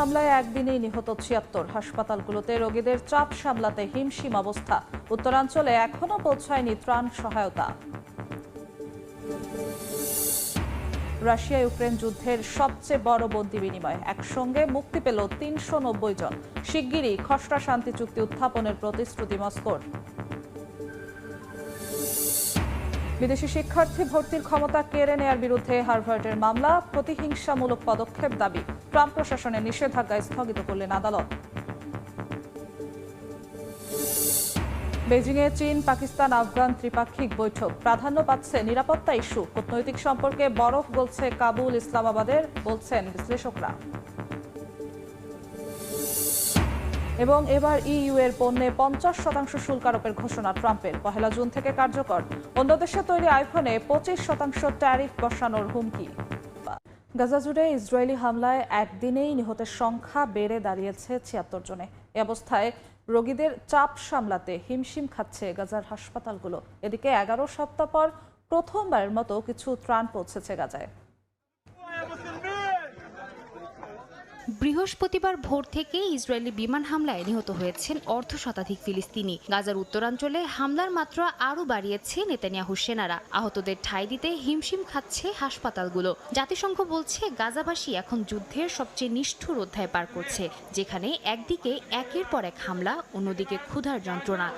হামলায় একদিনেই নিহত ছিয়াত্তর। হাসপাতালগুলোতে রোগীদের চাপ সামলাতে হিমশিম অবস্থা। উত্তরাঞ্চলে এখনও পৌঁছায়নি ত্রাণ সহায়তা। রাশিয়া ইউক্রেন যুদ্ধের সবচেয়ে বড় বন্দি বিনিময়। একসঙ্গে মুক্তি পেল তিনশো নব্বই জন। শিগগিরই খসড়া শান্তি চুক্তি উত্থাপনের প্রতিশ্রুতি মস্কোর। বিদেশি শিক্ষার্থী ভর্তির ক্ষমতা কেড়ে নেয়ার বিরুদ্ধে হার্ভার্ডের মামলা, প্রতিহিংসামূলক পদক্ষেপ দাবি। ট্রাম্প প্রশাসনের নিষেধাজ্ঞা স্থগিত করলেন আদালত। বেজিংয়ে চীন, পাকিস্তান, আফগান ত্রিপাক্ষিক বৈঠক। প্রাধান্য পাচ্ছে নিরাপত্তা ইস্যু। কূটনৈতিক সম্পর্কে বরফ গলছে কাবুল ইসলামাবাদের, বলছেন বিশ্লেষকরা। এবং এবার ইইউ এর পণ্যে পঞ্চাশ শতাংশ শুল্ক আরোপের ঘোষণা ট্রাম্পের। পহেলা জুন থেকে কার্যকর। অন্য দেশে তৈরি আইফোনে পঁচিশ শতাংশ ট্যারিফ বসানোর হুমকি। গাজা জুড়ে ইসরায়েলি হামলায় একদিনেই নিহতের সংখ্যা বেড়ে দাঁড়িয়েছে ছিয়াত্তর জনে। এ অবস্থায় রোগীদের চাপ সামলাতে হিমশিম খাচ্ছে গাজার হাসপাতালগুলো। এদিকে এগারো সপ্তাহ পর প্রথমবারের মতো কিছু ত্রাণ পৌঁছেছে গাজায়। বৃহস্পতিবার ভোর থেকে ইসরায়েলি বিমান হামলায় নিহত হয়েছেন অর্ধ শতাধিক ফিলিস্তিনি। গাজার উত্তরাঞ্চলে হামলার মাত্রা আরও বাড়িয়েছে নেতানিয়াহু সেনারা। আহতদের ঠাঁই দিতে হিমশিম খাচ্ছে হাসপাতালগুলো। জাতিসংঘ বলছে, গাজাবাসী এখন যুদ্ধের সবচেয়ে নিষ্ঠুর অধ্যায় পার করছে, যেখানে একদিকে একের পর এক হামলা, অন্যদিকে ক্ষুধার যন্ত্রণা।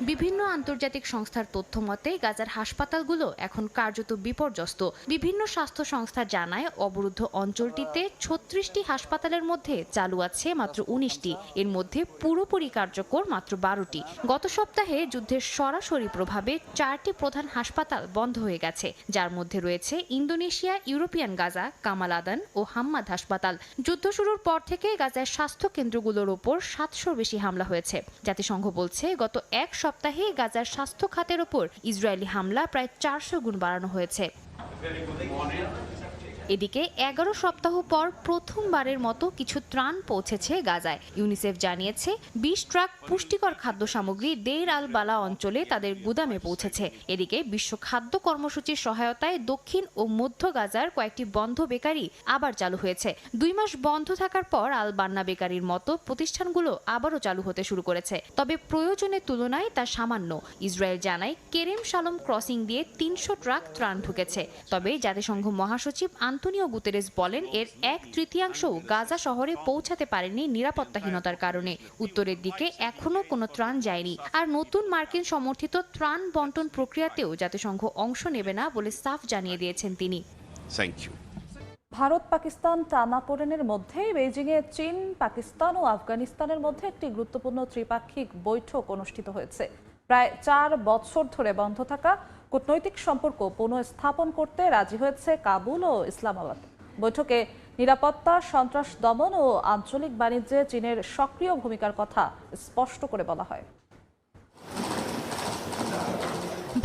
বিভিন্ন আন্তর্জাতিক সংস্থার তথ্য মতে, গাজার হাসপাতালগুলো এখন কার্যত বিপর্যস্ত। বিভিন্ন স্বাস্থ্য সংস্থা জানায়, অবরুদ্ধ অঞ্চলটিতে ছত্রিশটি হাসপাতালের মধ্যে চালু আছে মাত্র উনিশটি। এর মধ্যে পুরোপুরি কার্যকর মাত্র বারোটি। গত সপ্তাহে যুদ্ধের সরাসরি প্রভাবে চারটি প্রধান হাসপাতাল বন্ধ হয়ে গেছে। যার মধ্যে রয়েছে ইন্দোনেশিয়া, ইউরোপিয়ান গাজা, কামাল আদান ও হাম্মাদ হাসপাতাল। যুদ্ধ শুরুর পর থেকে গাজার স্বাস্থ্য কেন্দ্রগুলোর ওপর সাতশোর বেশি হামলা হয়েছে। জাতিসংঘ বলছে, গত এক গাজার স্বাস্থ্য খাতের ওপর ইসরায়েলি হামলা প্রায় চারশো গুণ বাড়ানো হয়েছে। এদিকে এগারো সপ্তাহ পর প্রথমবারের মতো কিছু ত্রাণ পৌঁছেছে গাজায়। ইউনিসেফ জানিয়েছে, বিশ ট্রাক পুষ্টিকর খাদ্য সামগ্রী দেইর আল বালা অঞ্চলে তাদের গুদামে পৌঁছেছে। এদিকে বিশ্ব খাদ্য কর্মসূচির সহায়তায় দক্ষিণ ও মধ্য গাজার কয়েকটি বন্ধ বেকারি আবার চালু হয়েছে। দুই মাস বন্ধ থাকার পর আল বান্না বেকারির মতো প্রতিষ্ঠানগুলো আবারও চালু হতে শুরু করেছে। তবে প্রয়োজনের তুলনায় তা সামান্য। ইসরায়েল জানায়, কেরেম শালম ক্রসিং দিয়ে তিনশো ট্রাক ত্রাণ ঢুকেছে তবে জাতিসংঘ মহাসচিব আন্তনিও গুতেরেস বলেন এর এক তৃতীয়াংশও গাজা শহরে পৌঁছাতে পারেনি নিরাপত্তাহীনতার কারণে। উত্তরের দিকে এখনও কোনো ত্রাণ যায়নি। আর নতুন মার্কিন সমর্থিত ত্রাণ বন্টন প্রক্রিয়াতেও জাতিসংঘ অংশ নেবে না বলে সাফ জানিয়ে দিয়েছেন তিনি. ভারত পাকিস্তান টানাপোড়েনের মধ্যেই বেইজিংয়ে চীন পাকিস্তান ও আফগানিস্তানের মধ্যে একটি গুরুত্বপূর্ণ ত্রিপাক্ষিক বৈঠক অনুষ্ঠিত হয়েছে। প্রায় চার বছর ধরে বন্ধ থাকা কূটনৈতিক সম্পর্ক পুনঃস্থাপন করতে রাজি হয়েছে কাবুল ও ইসলামাবাদ। বৈঠকে নিরাপত্তা, সন্ত্রাস দমন ও আঞ্চলিক বাণিজ্যে চীনের সক্রিয় ভূমিকার কথা স্পষ্ট করে বলা হয়।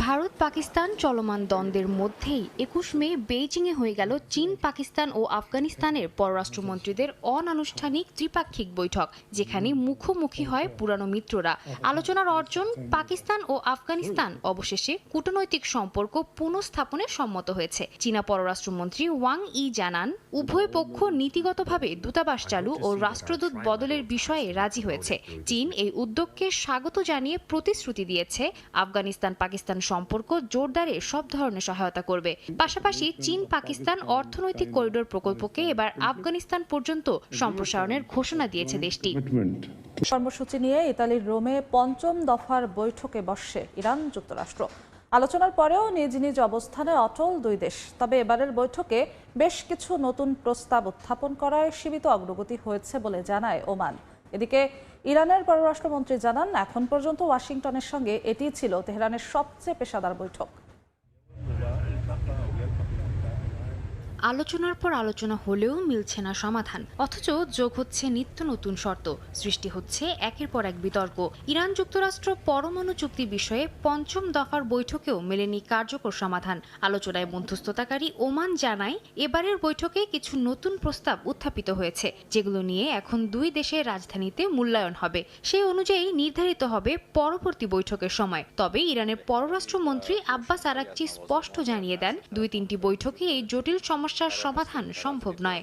ভারত পাকিস্তান চলমান দ্বন্দ্বের মধ্যেই একুশ মে বেইজিংয়ে হয়ে গেল চীন, পাকিস্তান ও আফগানিস্তানের পররাষ্ট্রমন্ত্রীদের অনানুষ্ঠানিক ত্রিপাক্ষিক বৈঠক, যেখানে মুখোমুখি হয় পুরানো মিত্ররা। আলোচনার অর্জন পাকিস্তান ও আফগানিস্তান। অবশেষে কূটনৈতিক সম্পর্ক পুনঃস্থাপনে সম্মত হয়েছে। চীনা পররাষ্ট্রমন্ত্রী ওয়াং ই জানান, উভয় পক্ষ নীতিগতভাবে দূতাবাস চালু ও রাষ্ট্রদূত বদলের বিষয়ে রাজি হয়েছে। চীন এই উদ্যোগকে স্বাগত জানিয়ে প্রতিশ্রুতি দিয়েছে। আফগানিস্তান পাকিস্তান সম্পর্ক জোরদারে সব ধরনের সহায়তা করবে। পাশাপাশি চীন, পাকিস্তান অর্থনৈতিক করিডোর প্রকল্পকে এবার আফগানিস্তান পর্যন্ত সম্প্রসারণের ঘোষণা দিয়েছে দেশটি। কর্মসূচি নিয়ে ইতালির রোমে পঞ্চম দফার বৈঠকে বসছে ইরান যুক্তরাষ্ট্র। আলোচনার পরেও নিজ নিজ অবস্থানে অটল দুই দেশ, তবে এবারের বৈঠকে বেশ কিছু নতুন প্রস্তাব উত্থাপন করায় সীমিত অগ্রগতি হয়েছে বলে জানায় ওমান। এদিকে ইরানের পররাষ্ট্রমন্ত্রী জানান এখন পর্যন্ত ওয়াশিংটনের সঙ্গে এটি ছিল তেহরানের সবচেয়ে পেশাদার বৈঠক। আলোচনার পর আলোচনা হলেও মিলছে না সমাধান। অথচ যোগ হচ্ছে নিত্য নতুন শর্ত, সৃষ্টি হচ্ছে একের পর এক বিতর্ক। ইরান যুক্তরাষ্ট্র পরমাণু চুক্তি বিষয়ে পঞ্চম দফার বৈঠকেও মেলেনি কার্যকর সমাধান। আলোচনায় মধ্যস্থতাকারী ওমান জানায়, এবারের বৈঠকে কিছু নতুন প্রস্তাব উত্থাপিত হয়েছে, যেগুলো নিয়ে এখন দুই দেশের রাজধানীতে মূল্যায়ন হবে। সেই অনুযায়ী নির্ধারিত হবে পরবর্তী বৈঠকের সময়। তবে ইরানের পররাষ্ট্রমন্ত্রী আব্বাস আরাকচি স্পষ্ট জানিয়ে দেন, দুই তিনটি বৈঠকে এই জটিল সমস্যার সমাধান সম্ভব নয়।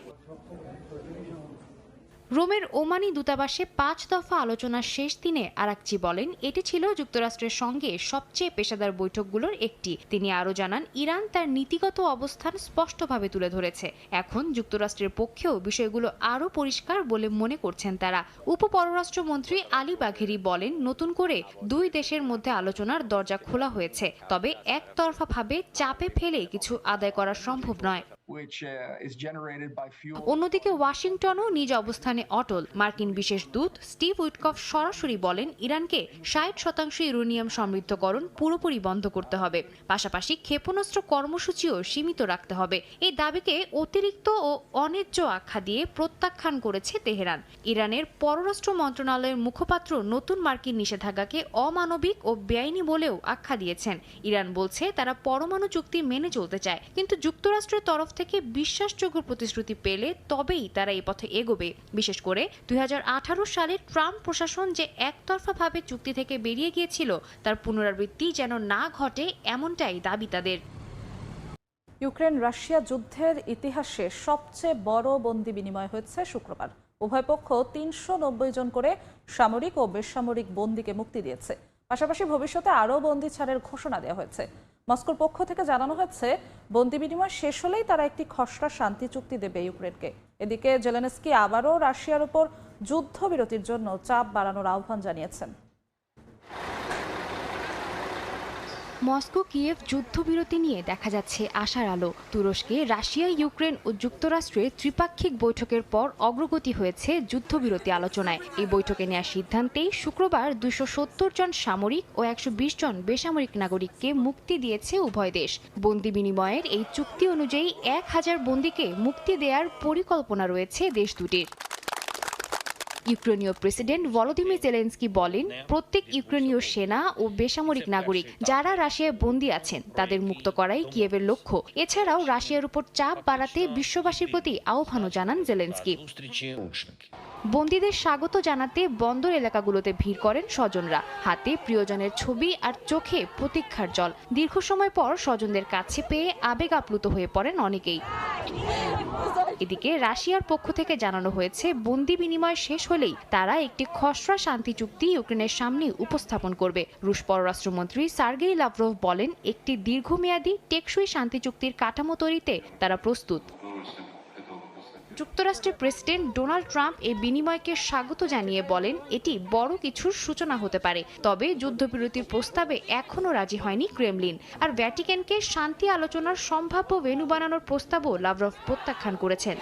রোমের ওমানি দূতাবাসে পাঁচ দফা আলোচনার শেষ দিনে আরাকচি বলেন, এটি ছিল যুক্তরাষ্ট্রের সঙ্গে সবচেয়ে পেশাদার বৈঠকগুলোর একটি। তিনি আরও জানান, ইরান তার নীতিগত অবস্থান স্পষ্টভাবে তুলে ধরেছে। এখন যুক্তরাষ্ট্রের পক্ষেও বিষয়গুলো আরও পরিষ্কার বলে মনে করছেন তারা। উপ পররাষ্ট্রমন্ত্রী আলী বাঘেরি বলেন, নতুন করে দুই দেশের মধ্যে আলোচনার দরজা খোলা হয়েছে। তবে একতরফাভাবে চাপে ফেলে কিছু আদায় করা সম্ভব নয়। Uh. অন্যদিকে ওয়াশিংটনও নিজ অবস্থানে অটল। মার্কিন বিশেষ দূত স্টিভ উইটকফ সরাসরি বলেন, ইরানকে ষাট শতাংশ ইউরেনিয়াম সমৃদ্ধকরণ পুরোপুরি বন্ধ করতে হবে। পাশাপাশি ক্ষেপণাস্ত্র কর্মসূচিও সীমিত রাখতে হবে। এই দাবিকে অতিরিক্ত ও অন্যায্য আখ্যা দিয়ে প্রত্যাখ্যান করেছে তেহরান। ইরানের পররাষ্ট্র মন্ত্রণালয়ের মুখপাত্র নতুন মার্কিন নিষেধাজ্ঞাকে অমানবিক ও বেআইনি বলেও আখ্যা দিয়েছেন। ইরান বলছে, তারা পরমাণু চুক্তি মেনে চলতে চায়, কিন্তু যুক্তরাষ্ট্রের তরফ থেকে বিশ্বাসযোগ্য প্রতিশ্রুতি পেলে তবেই তারা এই পথে এগোবে। বিশেষ করে দুই সালে ট্রাম্প প্রশাসন যে একতরফাভাবে চুক্তি থেকে বেরিয়ে গিয়েছিল, তার পুনরাবৃত্তি যেন না ঘটে এমনটাই দাবি তাদের। ইউক্রেন রাশিয়া যুদ্ধের ইতিহাসে সবচেয়ে বড় বন্দি বিনিময় হয়েছে শুক্রবার। উভয় পক্ষ তিনশো নব্বই জন করে সামরিক ও বেসামরিক বন্দীকে মুক্তি দিয়েছে। পাশাপাশি ভবিষ্যতে আরও বন্দি ছাড়ের ঘোষণা দেওয়া হয়েছে। মস্কোর পক্ষ থেকে জানানো হয়েছে, বন্দি বিনিময় শেষ হলেই তারা একটি খসড়া শান্তি চুক্তি দেবে ইউক্রেনকে। এদিকে জেলেনস্কি আবারও রাশিয়ার উপর যুদ্ধবিরতির জন্য চাপ বাড়ানোর আহ্বান জানিয়েছেন। মস্কো, কিয়েভ যুদ্ধবিরতি নিয়ে দেখা যাচ্ছে আশার আলো। তুরস্কে, রাশিয়া, ইউক্রেন ও যুক্তরাষ্ট্রে ত্রিপাক্ষিক বৈঠকের পর অগ্রগতি হয়েছে যুদ্ধবিরতি আলোচনায়। এই বৈঠকে নেওয়ার সিদ্ধান্তেই শুক্রবার দুশো সত্তর জন সামরিক ও একশো বিশ জন বেসামরিক নাগরিককে মুক্তি দিয়েছে উভয় দেশ। বন্দি বিনিময়ের এই চুক্তি অনুযায়ী এক হাজার বন্দিকে মুক্তি দেওয়ার পরিকল্পনা রয়েছে দেশ দুটির। ইউক্রেনীয় প্রেসিডেন্ট ভলোদিমির জেলেন্সকি বলেন প্রত্যেক ইউক্রেনীয় সেনা ও বেসামরিক নাগরিক যারা রাশিয়ায় বন্দী আছেন তাদের মুক্ত করাই কিয়েভের লক্ষ্য। এছাড়াও রাশিয়ার উপর চাপ বাড়াতে বিশ্ববাসীর প্রতি আহ্বানও জানান জেলেন্সকি। বন্দীদের স্বাগত জানাতে বন্দর এলাকাগুলোতে ভিড় করেন স্বজনরা। হাতে প্রিয়জনের ছবি আর চোখে প্রতীক্ষার জল। দীর্ঘ সময় পর স্বজনদের কাছে পেয়ে আবেগ আপ্লুত হয়ে পড়েন অনেকেই। এদিকে রাশিয়ার পক্ষ থেকে জানানো হয়েছে, বন্দি বিনিময় শেষ হলেই তারা একটি খসড়া শান্তি চুক্তি ইউক্রেনের সামনে উপস্থাপন করবে। রুশ পররাষ্ট্রমন্ত্রী সার্গেই লাভরভ বলেন, একটি দীর্ঘমেয়াদী টেকসই শান্তি চুক্তির কাঠামো তৈরিতে তারা প্রস্তুত। যুক্তরাষ্ট্রের প্রেসিডেন্ট ডোনাল্ড ট্রাম্প এই বিনিময়কে স্বাগত জানিয়ে বলেন, এটি বড় কিছুর সূচনা হতে পারে। তবে যুদ্ধবিরতির প্রস্তাবে এখনও রাজি হয়নি ক্রেমলিন। আর ভ্যাটিকানকে শান্তি আলোচনার সম্ভাব্য ভেনু বানানোর প্রস্তাবও লাভরভ প্রত্যাখ্যান করেছেন।